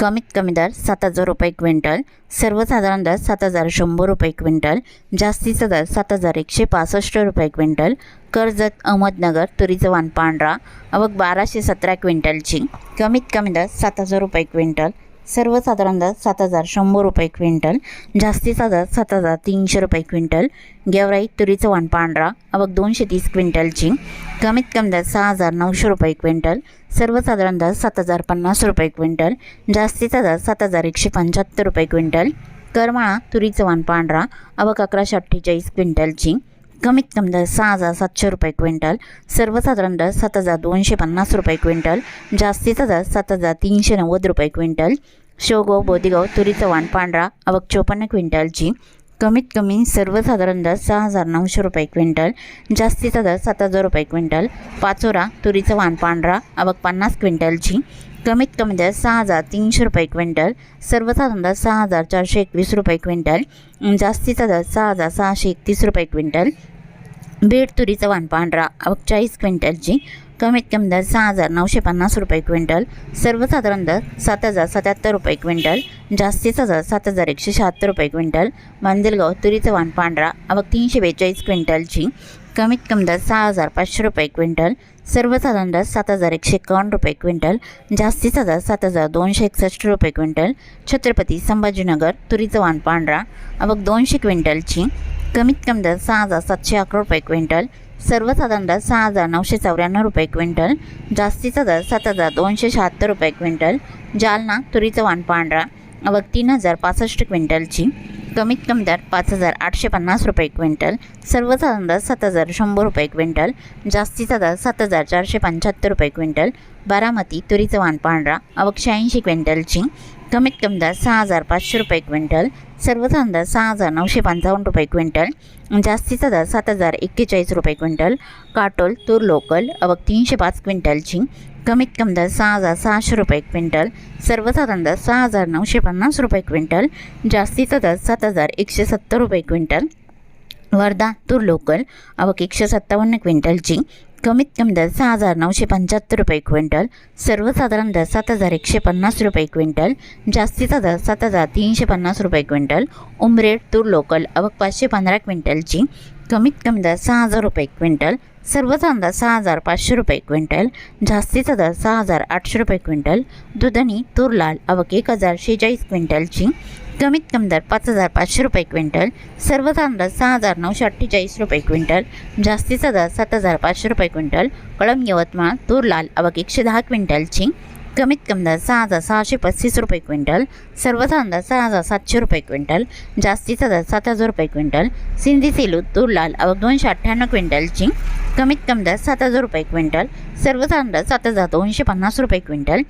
कमीत कमी दर सात हजार रुपये क्विंटल सर्वसाधारण दर सात हजार शंभर रुपये क्विंटल जास्तीचा दर सात हजार एकशे पासष्ट रुपये क्विंटल कर्जत अहमदनगर तुरीचं वाण पांढरा अवघ बाराशे सतरा क्विंटलची. कमीत कमी दर सात हजार रुपये क्विंटल. सर्वसाधारण दर सात हजार शंभर रुपये क्विंटल जास्तीचा दर सात हजार तीनशे रुपये क्विंटल गेवराई तुरीचं वाण पांढरा आवक दोनशे तीस क्विंटलची कमीत कमी दर सहा हजार नऊशे रुपये क्विंटल सर्वसाधारण दर सात हजार पन्नास रुपये क्विंटल जास्तीचा दर सात हजार एकशे पंच्याहत्तर रुपये क्विंटल करमाळा तुरीचं वाण पांढरा आवक अकराशे अठ्ठेचाळीस क्विंटलची कमीत कमी दर सहा हजार सातशे रुपये क्विंटल सर्वसाधारण दर सात हजार दोनशे पन्नास रुपये क्विंटल जास्तीचा दर सात हजार तीनशे नव्वद रुपये क्विंटल शेवगाव बोदेगाव तुरीचं वाण पांढरा आवक चोपन्न क्विंटलची कमीत कमी सर्वसाधारण दर सहा हजार नऊशे रुपये क्विंटल जास्तीचा दर सात हजार रुपये क्विंटल पाचोरा तुरीचं वाण पांढरा आवक पन्नास क्विंटलची कमीत कमी दर सहा हजार तीनशे रुपये क्विंटल सर्वसाधारण दर सहा हजार चारशे एकवीस रुपये क्विंटल जास्तीचा दर सहा हजार सहाशे एकतीस रुपये क्विंटल. बीड तुरीचं वाण पांढरा चाळीस क्विंटलची कमीत कमी दर सहा हजार नऊशे पन्नास रुपये क्विंटल सर्वसाधारण दर सात हजार सत्याहत्तर रुपये क्विंटल जास्तीचा दर सात हजार एकशे शहात्तर रुपये क्विंटल. मांदेलगाव तुरीचं वाण पांढरा आवक तीनशे बेचाळीस क्विंटलची कमीत कमी दर सहा हजार पाचशे रुपये क्विंटल सर्वसाधारण दर सात हजार एकशे एकावन्न रुपये क्विंटल जास्तीचा दर सात हजार दोनशे एकसष्ट रुपये क्विंटल छत्रपती संभाजीनगर तुरीचं वाण पांढरा आवक दोनशे क्विंटलची कमीत कमी दर सहा हजार सातशे अकरा रुपये क्विंटल सर्वसाधारण दर सहा हजार नऊशे चौऱ्याण्णव रुपये क्विंटल जास्तीचा दर सात हजार दोनशे शहात्तर रुपये क्विंटल जालना तुरीचं वाण पांढरा आवक तीन हजार पासष्ट क्विंटलची कमीत कमी दर पाच हजार आठशे पन्नास रुपये क्विंटल सर्वसाधारण दर सात हजार शंभर रुपये क्विंटल जास्तीचा दर सात हजार चारशे पंच्याहत्तर रुपये क्विंटल बारामती तुरीचं वाण पांढरा आवक क्विंटलची कमीत कमी दर सहा हजार पाचशे रुपये क्विंटल सर्वसाधारण दर सहा हजार नऊशे पंचावन्न रुपये क्विंटल जास्तीचा दर सात हजार एक्केचाळीस रुपये क्विंटल काटोल तूर लोकल अवक तीनशे पाच क्विंटलची कमीत कमी दर सहा हजार सहाशे रुपये क्विंटल सर्वसाधारण दर सहा हजार नऊशे पन्नास रुपये क्विंटल जास्तीचा दर सात हजार एकशे सत्तर रुपये क्विंटल वर्धा तूर लोकल अवक एकशे सत्तावन्न क्विंटलची कमीत कमी दर सहा हजार नऊशे पंच्याहत्तर रुपये क्विंटल सर्वसाधारण दर सात हजार एकशे पन्नास रुपये क्विंटल जास्तीचा दर सात हजार तीनशे पन्नास रुपये क्विंटल उमरेड तूर लोकल अवक पाचशे पंधरा क्विंटलची कमीत कमी दर सहा हजार रुपये क्विंटल सर्वसाधारण दर सहा हजार पाचशे रुपये क्विंटल जास्तीचा दर सहा हजार आठशे रुपये क्विंटल दुधनी तूर लाल अवक एक हजार शेहेचाळीस क्विंटलची कमीत कमी दर पाच हजार पाचशे रुपये क्विंटल सर्व दर सहा हजार नऊशे अठ्ठेचाळीस रुपये क्विंटल जास्तीचा दर सात हजार पाचशे रुपये क्विंटल कळम यवतमाळ तूर लाल आवक एकशे दहा क्विंटल चिंग कमीत कमी दर सहा हजार सहाशे पस्तीस रुपये क्विंटल सर्वचा दर सहा हजार सातशे रुपये क्विंटल जास्तीचा दर सात हजार रुपये क्विंटल सिंधी सेलू तूर लाल अवघ दोनशे अठ्ठ्याण्णव क्विंटलची कमीत कमी दर सात हजार रुपये क्विंटल सर्वसाधारण दर सात हजार दोनशे पन्नास रुपये क्विंटल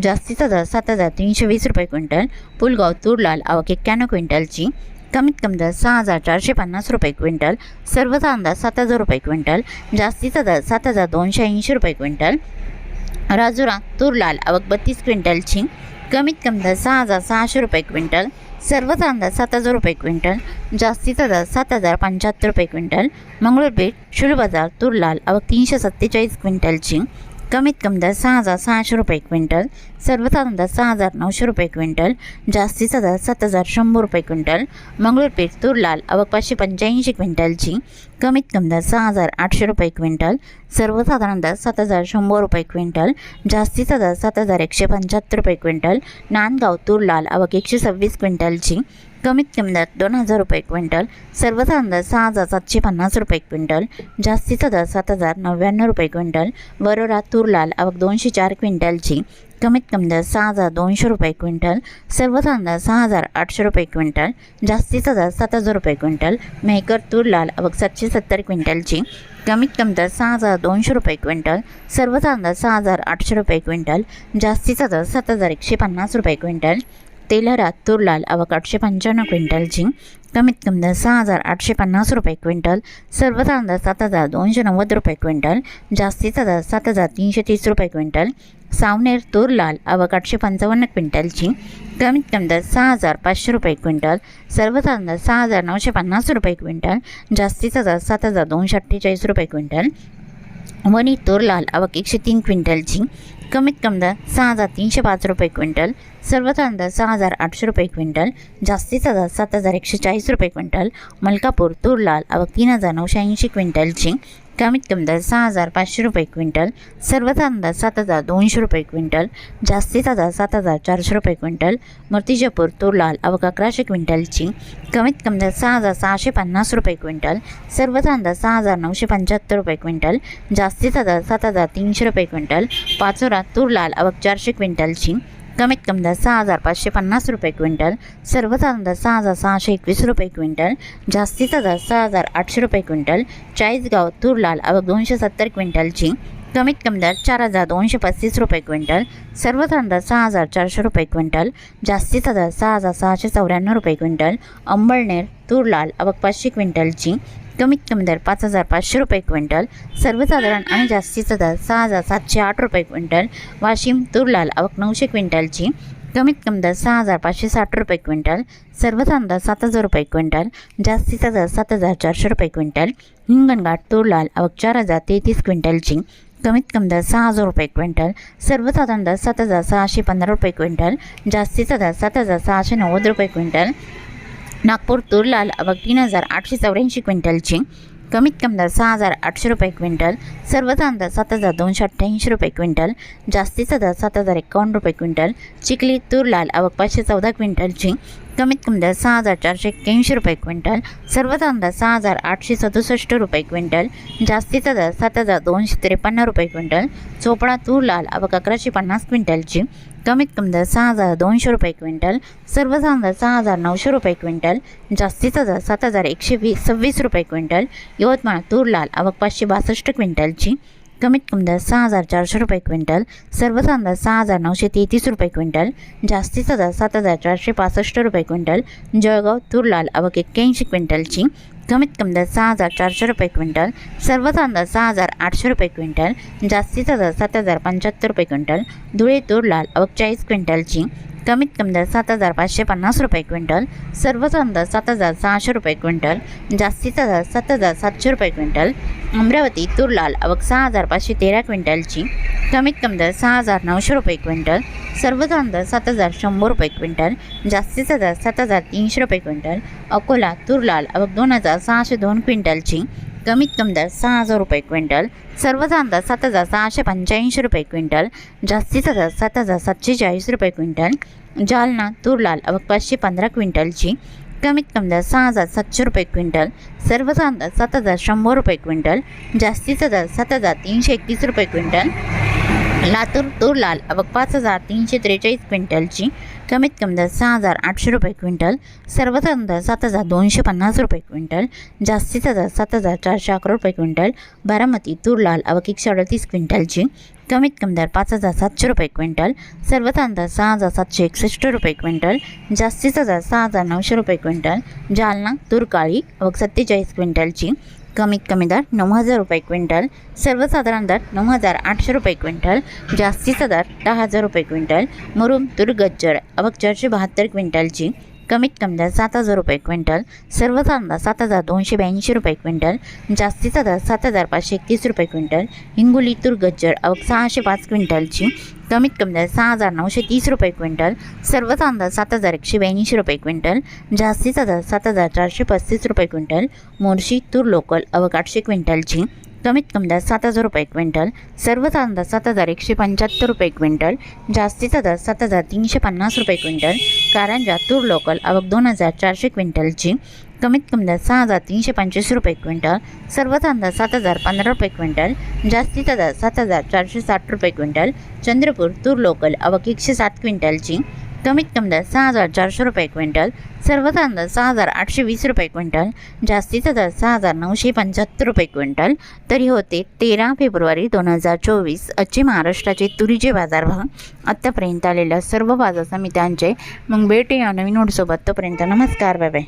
जास्तीचा दर सात हजार तीनशे वीस रुपये क्विंटल पुलगाव तूर लाल अवघ एक्क्याण्णव क्विंटलची कमीत कमी दर सहा हजार चारशे पन्नास रुपये क्विंटल सर्वसाधारण दर सात हजार रुपये क्विंटल जास्तीचा दर सात हजार दोनशे ऐंशी रुपये क्विंटल राजुरा तूर लाल आवक बत्तीस क्विंटलची कमीत कमी दर सहा हजार सहाशे रुपये क्विंटल सर्वचा अंदाज सात हजार रुपये क्विंटल जास्तीचा दर सात हजार पंच्याहत्तर रुपये क्विंटल मंगळूरपेठ शुरू बाजार तूर लाल आवक तीनशे सत्तेचाळीस क्विंटलची कमीत कमी दर सहा हजार सहाशे रुपये क्विंटल सर्वसाधारण दर सहा हजार नऊशे रुपये क्विंटल जास्तीचा दर सात हजार शंभर रुपये क्विंटल मंगळूरपीठ तूर लाल आवक पाचशे पंच्याऐंशी क्विंटलची कमीत कमी दर सहा हजार आठशे रुपये क्विंटल सर्वसाधारण दर सात हजार शंभर रुपये क्विंटल जास्तीचा दर सात हजार एकशे पंच्याहत्तर रुपये क्विंटल नांदगाव तूर लाल आवक एकशे सव्वीस क्विंटलची कमीत कमी दोन हजार रुपये क्विंटल सर्वसाधारण दर सहा हजार सातशे पन्नास रुपये क्विंटल जास्तीचा दर सात हजार नव्याण्णव रुपये क्विंटल वरोरा तूर लाल आवक दोनशे चार क्विंटलची कमीत कमी दर सहा हजार दोनशे रुपये क्विंटल सर्वसाधारण दर सहा हजार आठशे रुपये क्विंटल जास्तीचा दर सात हजार रुपये क्विंटल मेहकर तूर लाल अवघ सातशे सत्तर क्विंटलची कमीत कमी दर सहा हजार दोनशे रुपये क्विंटल सर्वसाधारण दर सहा हजार आठशे रुपये क्विंटल जास्तीचा दर सात हजार एकशे पन्नास रुपये क्विंटल तेलहरा तूर लाल आवक आठशे पंच्याण्णव क्विंटलची कमीत कमी दर सहा हजार आठशे पन्नास रुपये क्विंटल सर्व तांदळ सात हजार दोनशे नव्वद रुपये क्विंटल जास्तीचा दर सात हजार तीनशे तीस रुपये क्विंटल सावनेर तूर लाल आवक आठशे पंचावन्न क्विंटलची कमीत कमी दर सहा हजार पाचशे रुपये क्विंटल सर्व दर सहा हजार नऊशे पन्नास रुपये क्विंटल जास्तीचा दर सात हजार दोनशे अठ्ठेचाळीस रुपये क्विंटल वणी तूर लाल आवक एकशे तीन क्विंटलची कमीत कमी दर सहा हजार तीनशे पाच रुपये क्विंटल सर्वसाधारण दर सहा हजार आठशे रुपये क्विंटल जास्तीचा दर सात हजार एकशे चाळीस रुपये क्विंटल मलकापूर तूर लाल तीन हजार नऊशे ऐंशी क्विंटलची कमीत कमी दर सहा हजार पाचशे रुपये क्विंटल सर्वसाधारण दर सात हजार दोनशे रुपये क्विंटल जास्तीचा दर सात हजार चारशे रुपये क्विंटल मूर्तिजापूर तूर लाल अवघ अकराशे क्विंटलची कमीत कमी दर सहा हजार सहाशे पन्नास रुपये क्विंटल सर्वसाधारण दर सहा हजार नऊशे पंच्याहत्तर रुपये क्विंटल जास्तीचा दर सात हजार तीनशे रुपये क्विंटल पाचोरा तूर लाल अवघ चारशे क्विंटलची कमीत कमी दर सहा हजार पाचशे पन्नास रुपये क्विंटल सर्वसाधारण दर सहा हजार सहाशे एकवीस रुपये क्विंटल जास्तीचा दर सहा हजार आठशे रुपये क्विंटल चाळीसगाव तूर लाल अवघ दोनशे सत्तर क्विंटलची कमीत कमी दर चार हजार दोनशे पस्तीस रुपये क्विंटल सर्वसाधारण दर सहा हजार चारशे रुपये क्विंटल जास्तीचा दर सहा हजार सहाशे चौऱ्याण्णव रुपये क्विंटल अंबळनेर तूर लाल अवघ पाचशे क्विंटलची कमीत कमी दर पाच हजार पाचशे रुपये क्विंटल सर्वसाधारण आणि जास्तीचा दर सहा हजार सातशे आठ रुपये क्विंटल वाशिम तुरलाल आवक नऊशे क्विंटलची कमीत कमी दर सहा हजार पाचशे साठ रुपये क्विंटल सर्वसाधारण दर सात हजार रुपये क्विंटल जास्तीचा दर सात हजार चारशे रुपये क्विंटल हिंगणघाट तुरलाल आवक चार हजार तेहतीस क्विंटलची कमीत कमी दर सहा हजार रुपये क्विंटल सर्वसाधारण दर सात हजार सहाशे पंधरा रुपये क्विंटल जास्तीचा दर सात हजार सहाशे नव्वद रुपये क्विंटल नागपूर तूर लाल अवघ तीन हजार आठशे चौऱ्याऐंशी क्विंटलची. कमीत कमी दर सहा हजार आठशे रुपये क्विंटल. सर्वचा दर सात हजार दोनशे अठ्ठ्याऐंशी रुपये क्विंटल. जास्तीचा दर सात हजार एकावन्न रुपये क्विंटल. चिखली तूर लाल अवघ पाचशे चौदा क्विंटलची. कमीत कमी दर सहा हजार चारशे एक्क्याऐंशी रुपये क्विंटल सर्व दर सहा हजार आठशे सदुसष्ट रुपये क्विंटल जास्तीचा दर सात हजार दोनशे त्रेपन्न रुपये क्विंटल चोपडा तूर लाल अवघ अकराशे पन्नास क्विंटलची. कमीत कमी दर सहा हजार दोनशे रुपये क्विंटल सर्व दर सहा हजार नऊशे रुपये क्विंटल जास्तीचा दर सात हजार एकशे वीस सव्वीस रुपये क्विंटल यवतमाळ तूर लाल अवघ पाचशे बासष्ट क्विंटलची. कमीत कमी दर सहा हजार चारशे रुपये क्विंटल सर्वसाधारण दर सहा हजार नऊशे तेहतीस रुपये क्विंटल जास्तीचा दर सात हजार चारशे पासष्ट रुपये क्विंटल जळगाव तूर लाल अवघ एक्क्याऐंशी क्विंटलची कमीत कमी दर सहा हजार चारशे रुपये क्विंटल सर्वसाधारण दर सहा हजार आठशे रुपये क्विंटल जास्तीचा दर सात हजार पंच्याहत्तर रुपये क्विंटल धुळे तूर लाल अवघ चाळीस क्विंटलची कमीत कमी दर सात हजार पाचशे पन्नास रुपये क्विंटल सर्वसाधारण दर सात हजार सहाशे रुपये क्विंटल जास्तीचा दर सात हजार सातशे रुपये क्विंटल अमरावती तूर लाल अवघ सहा हजार पाचशे तेरा क्विंटलची कमीत कमी दर सहा हजार नऊशे रुपये क्विंटल सर्वसाधारण दर सात हजार शंभर रुपये क्विंटल जास्तीचा दर सात हजार तीनशे रुपये क्विंटल अकोला तूर लाल अवघ दोन हजार सहाशे दोन क्विंटलची कमीत कमी दर सहा हजार रुपये क्विंटल सर्वसाधारण दर सात हजार सहाशे पंच्याऐंशी रुपये क्विंटल जास्तीचा दर सात हजार सातशे चाळीस रुपये क्विंटल जालना तूर लाल अवघ पाचशे पंधरा क्विंटलची कमीत कमी दर सहा हजार सातशे रुपये क्विंटल सर्वसाधारण दर सात हजार शंभर रुपये क्विंटल जास्तीचा दर सात हजार तीनशे एकतीस रुपये क्विंटल लातूर तूर लाल अवघ पाच हजार तीनशे त्रेचाळीस क्विंटलची कमीत कमी दर सहा हजार आठशे रुपये क्विंटल सर्वसाधारण दर सात हजार दोनशे पन्नास रुपये क्विंटल जास्तीचा दर सात हजार चारशे अकरा रुपये क्विंटल बारामती तूर लाल अवघ एकशे अडतीस क्विंटलची कमीत कमी दर पाच हजार सातशे रुपये क्विंटल सर्वसाधारण दर सहा हजार सातशे एकसष्ट रुपये क्विंटल जास्तीचा दर सहा हजार नऊशे रुपये क्विंटल जालना तूर काळी सत्तेचाळीस क्विंटलची कमीत कमी दर नऊ हजार रुपये क्विंटल सर्वसाधारण दर नऊ हजार आठशे रुपये क्विंटल जास्तीचा दर दहा हजार रुपये क्विंटल मुरुम तूर गज्जर अवघ चारशे बहात्तर क्विंटलची कमीत कमी दर सात हजार रुपये क्विंटल सर्वसाधारण दर सात हजार दोनशे ब्याऐंशी रुपये क्विंटल जास्तीचा दर सात हजार पाचशे एकतीस रुपये क्विंटल हिंगोली तूर गज्जर अवघ सहाशे पाच क्विंटलची कमीत कमी दर सहा हजार नऊशे तीस रुपये क्विंटल सर्वसाधारण दर सात हजार एकशे ब्याऐंशी रुपये क्विंटल जास्तीचा दर सात हजार चारशे पस्तीस रुपये क्विंटल मोर्शी तूर लोकल अवघ आठशे क्विंटलची कमीत कमी दर सात हजार रुपये क्विंटल सर्वचा दर सात हजार एकशे पंच्याहत्तर रुपये क्विंटल जास्तीचा दर सात हजार तीनशे पन्नास रुपये क्विंटल कारंजा तूर लोकल आवक दोन हजार चारशे क्विंटलची कमीत कमी दर सहा हजार तीनशे पंचवीस रुपये क्विंटल सर्वसाधारण अंदाज सात हजार पंधरा रुपये क्विंटल जास्तीचा दर सात हजार चारशे साठ रुपये क्विंटल चंद्रपूर तूर लोकल आवक एकशे सात क्विंटलची कमीत कमी दर सहा हजार चारशे रुपये क्विंटल सर्वसाधारण दर सहा हजार आठशे वीस रुपये क्विंटल जास्तीचा दर सहा हजार नऊशे पंच्याहत्तर रुपये क्विंटल. तरी होते तेरा फेब्रुवारी दोन हजार चोवीस आजचे महाराष्ट्राचे तुरीचे बाजारभाव आत्तापर्यंत आलेल्या सर्व बाजार समित्यांचे मग भेटे या नवीन नोटसोबत तोपर्यंत नमस्कार बाय बाय.